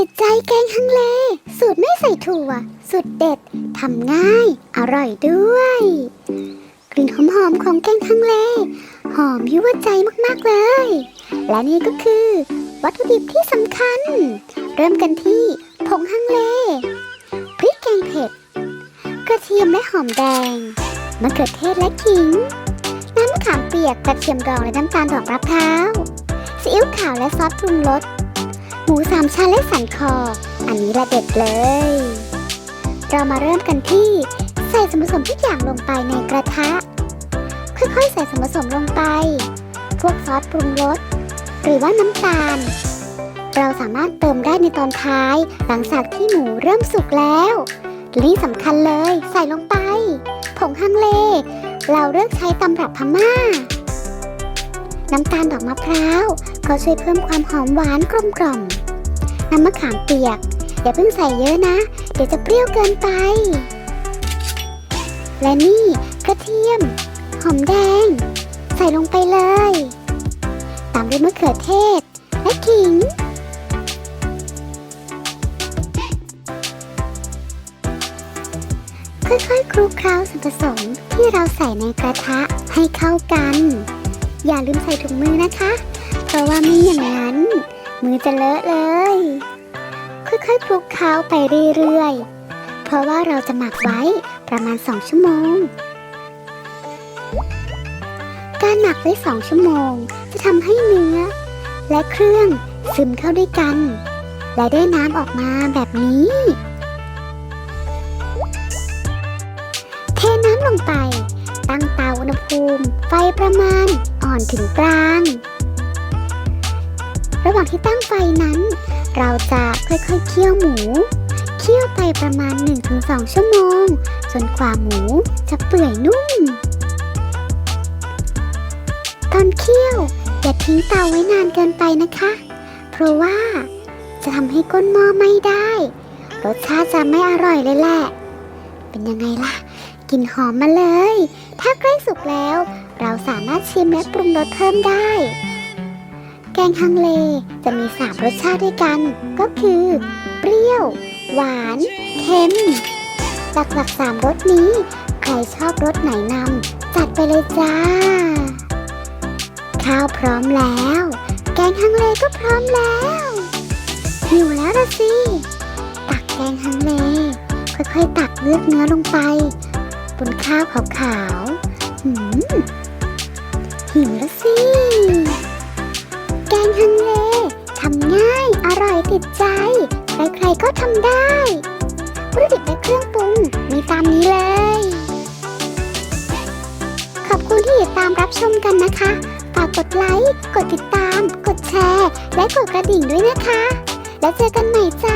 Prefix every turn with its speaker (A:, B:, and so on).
A: ติดใจแกงฮังเล สูตรไม่ใส่ถั่วสุดเด็ดทำง่าย อร่อยด้วย กลิ่นหอมๆของแกงฮังเล หอมยั่วใจมากๆเลย และนี่ก็คือ วัตถุดิบที่สำคัญ เริ่มกันที่ผงฮังเลพริกแกงเผ็ด กระเทียมและหอมแดงมะเขือเทศและขิง น้ำมะขามเปียกกระเทียมดองและน้ำตาลดอกมะพร้าวซีอิ๊วขาวและซอสปรุงรส หมูสามชั้นและสันคอ อันนี้ละเด็ดเลย เรามาเริ่มกันที่ ใส่ส่วนผสมทุกอย่างลงไปในกระทะ ค่อยๆ ใส่ส่วนผสมลงไป พวกซอสปรุงรสหรือว่าน้ำตาล เราสามารถเติมได้ในตอนท้าย หลังจากที่หมูเริ่มสุกแล้วและที่สำคัญเลย ใส่ลงไป ผงฮังเล เราเลือกใช้ตำรับพม่า น้ำตาลดอกมะพร้าวก็ช่วยเพิ่มความหอมหวานกลมกล่อมน้ำมะขามเปียก อย่าเพิ่งใส่เยอะนะ เดี๋ยวจะเปรี้ยวเกินไป และนี่กระเทียม หอมแดง ใส่ลงไปเลย ตามด้วยมะเขือเทศ และขิงค่อยๆคลุกเคล้าส่วนผสมที่เราใส่ในกระทะให้เข้ากัน อย่าลืมใส่ถุงมือนะคะ เพราะว่าไม่อย่างนั้น มือจะเลอะเลย ค่อยๆคลุกเคล้าไปเรื่อยๆ เพราะว่าเราจะหมักไว้ประมาณ 2 ชั่วโมง การหมักไว้ 2 ชั่วโมง จะทำให้เนื้อ และเครื่องซึมเข้าด้วยกัน และได้น้ำออกมาแบบนี้ เทน้ำลงไป ตั้งเตาอุณหภูมิ ไฟประมาณ อ่อนถึงกลาง ระหว่างที่ตั้งไฟนั้น เราจะค่อยๆเคี่ยวหมู เคี่ยวไปประมาณ 1-2 ชั่วโมง จนกว่าหมูจะเปื่อยนุ่ม ตอนเคี่ยวอย่าทิ้งเตาไว้นานเกินไปนะคะ เพราะว่าจะทำให้ก้นหม้อไม่ได้ รสชาติจะไม่อร่อยเลยแหละ เป็นยังไงล่ะกลิ่นหอมมาเลย ถ้าใกล้สุกแล้ว เราสามารถชิมและปรุงรสเพิ่มได้ แกงฮังเลจะมีสามรสชาติด้วยกัน ก็คือ เปรี้ยว หวาน เค็มหลักๆสามรสนี้ ใครชอบรสไหนนำจัดไปเลยจ้า ข้าวพร้อมแล้ว แกงฮังเลก็พร้อมแล้วหิวแล้วละสิตักแกงฮังเล ค่อยๆ ตักเลือกเนื้อลงไป บนข้าวขาวๆหืม หิวแล้วสิ แกงฮังเลทำง่าย อร่อยติดใจ ใครๆก็ทำได้วัตถุดิบและเครื่องปรุงมีตามนี้เลย ขอบคุณที่ติดตามรับชมกันนะคะ ฝากกดไลค์ กดติดตาม กดแชร์ และกดกระดิ่งด้วยนะคะ แล้วเจอกันใหม่จ้า